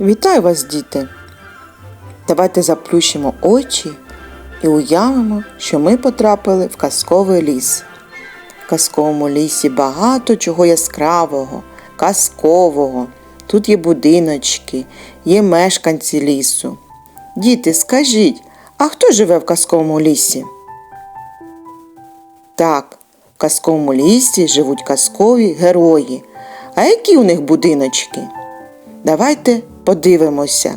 Вітаю вас, діти! Давайте заплющимо очі і уявимо, що ми потрапили в казковий ліс. В казковому лісі багато чого яскравого, казкового. Тут є будиночки, є мешканці лісу. Діти, скажіть, а хто живе в казковому лісі? Так, в казковому лісі живуть казкові герої. А які у них будиночки? Давайте подивимося.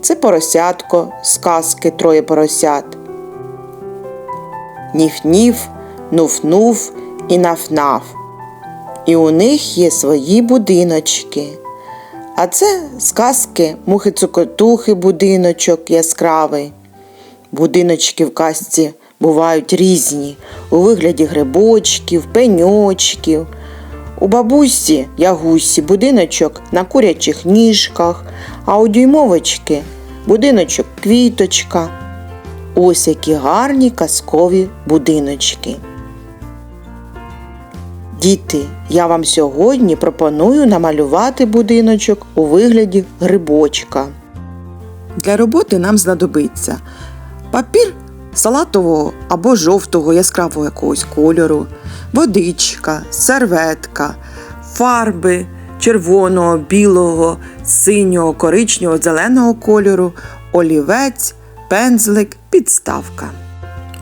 Це поросятко з казки троє поросят. Ніф-ніф, нуф-нуф і наф-наф. І у них є свої будиночки. А це з казки мухи цукотухи будиночок яскравий. Будиночки в казці бувають різні у вигляді грибочків, пеньочків. У бабусі Ягусі будиночок на курячих ніжках, а у дюймовочки будиночок квіточка. Ось які гарні казкові будиночки. Діти, я вам сьогодні пропоную намалювати будиночок у вигляді грибочка. Для роботи нам знадобиться папір салатового або жовтого яскравого якогось кольору, водичка, серветка, фарби червоного, білого, синього, коричневого, зеленого кольору, олівець, пензлик, підставка.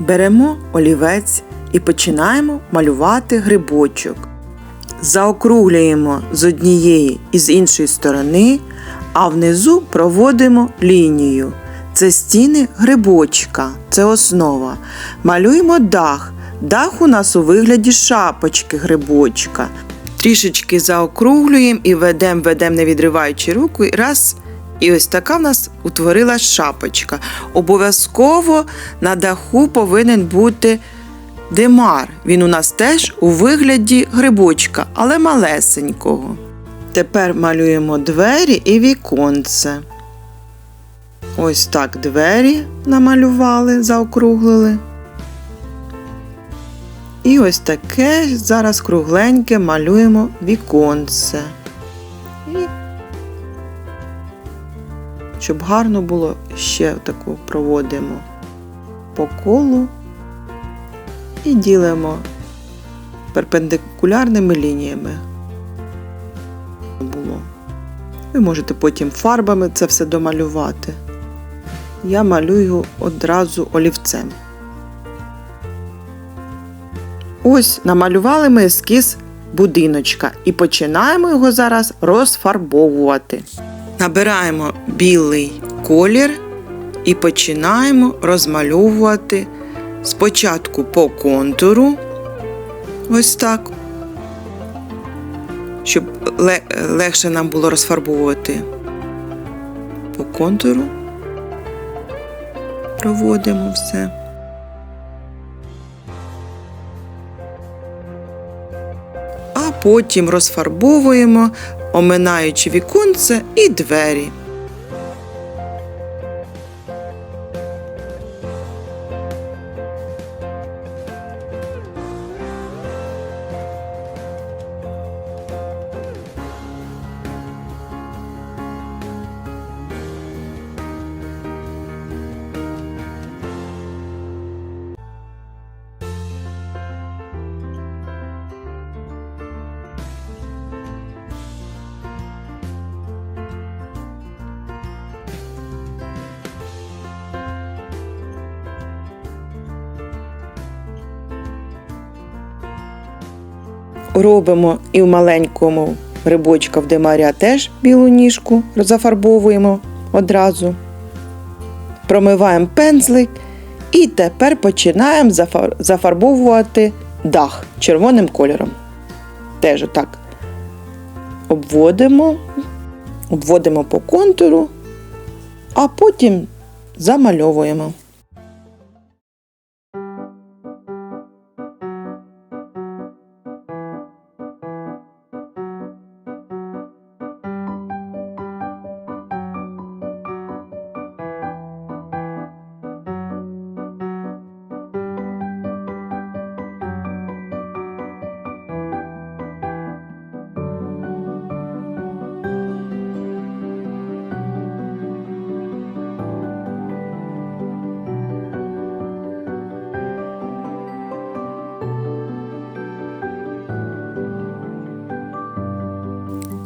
Беремо олівець і починаємо малювати грибочок. Заокруглюємо з однієї і з іншої сторони, а внизу проводимо лінію. Це стіни грибочка, це основа. Малюємо дах. Дах у нас у вигляді шапочки грибочка. Трішечки заокруглюємо і ведемо, ведемо, не відриваючи руку, і раз. І ось така в нас утворилась шапочка. Обов'язково на даху повинен бути димар. Він у нас теж у вигляді грибочка, але малесенького. Тепер малюємо двері і віконце. Ось так двері намалювали, заокруглили. І ось таке зараз кругленьке малюємо віконце. І щоб гарно було, ще таку проводимо по колу і ділимо перпендикулярними лініями. Було. Ви можете потім фарбами це все домалювати. Я малюю одразу олівцем. Ось намалювали ми ескіз будиночка і починаємо його зараз розфарбовувати. Набираємо білий колір і починаємо розмальовувати спочатку по контуру, ось так, щоб легше нам було розфарбовувати по контуру. Проводимо все. а потім розфарбовуємо, оминаючи віконце і двері. Робимо і в маленькому грибочка в демаря теж білу ніжку зафарбовуємо одразу. Промиваємо пензлик і тепер починаємо зафарбовувати дах червоним кольором. Теж отак обводимо, обводимо по контуру, а потім замальовуємо.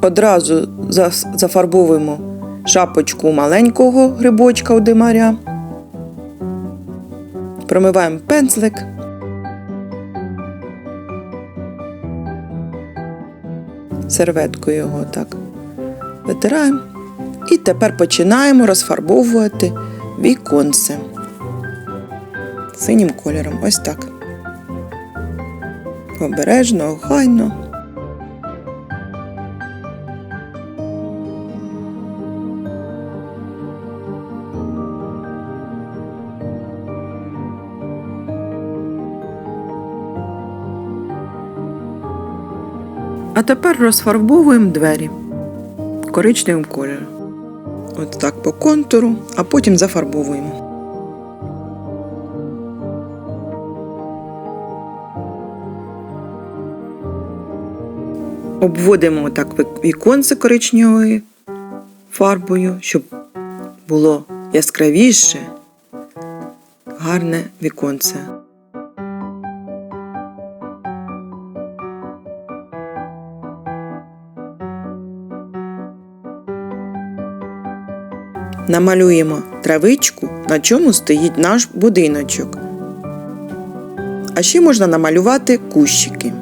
Одразу зафарбовуємо шапочку маленького грибочка у димаря. Промиваємо пензлик. Серветкою його так витираємо. І тепер починаємо розфарбовувати віконце синім кольором. Ось так. Обережно, охайно. А тепер розфарбовуємо двері коричневим кольором. От так по контуру, а потім зафарбовуємо. Обводимо так віконце коричневою фарбою, щоб було яскравіше, гарне віконце. Намалюємо травичку, на чому стоїть наш будиночок. А ще можна намалювати кущики.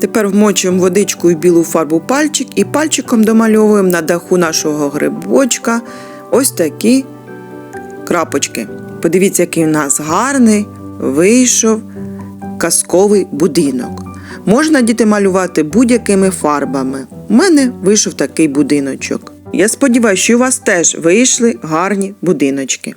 Тепер вмочуємо водичкою білу фарбу пальчик і пальчиком домальовуємо на даху нашого грибочка ось такі крапочки. Подивіться, який у нас гарний вийшов казковий будинок. Можна діти малювати будь-якими фарбами. У мене вийшов такий будиночок. Я сподіваюся, що у вас теж вийшли гарні будиночки.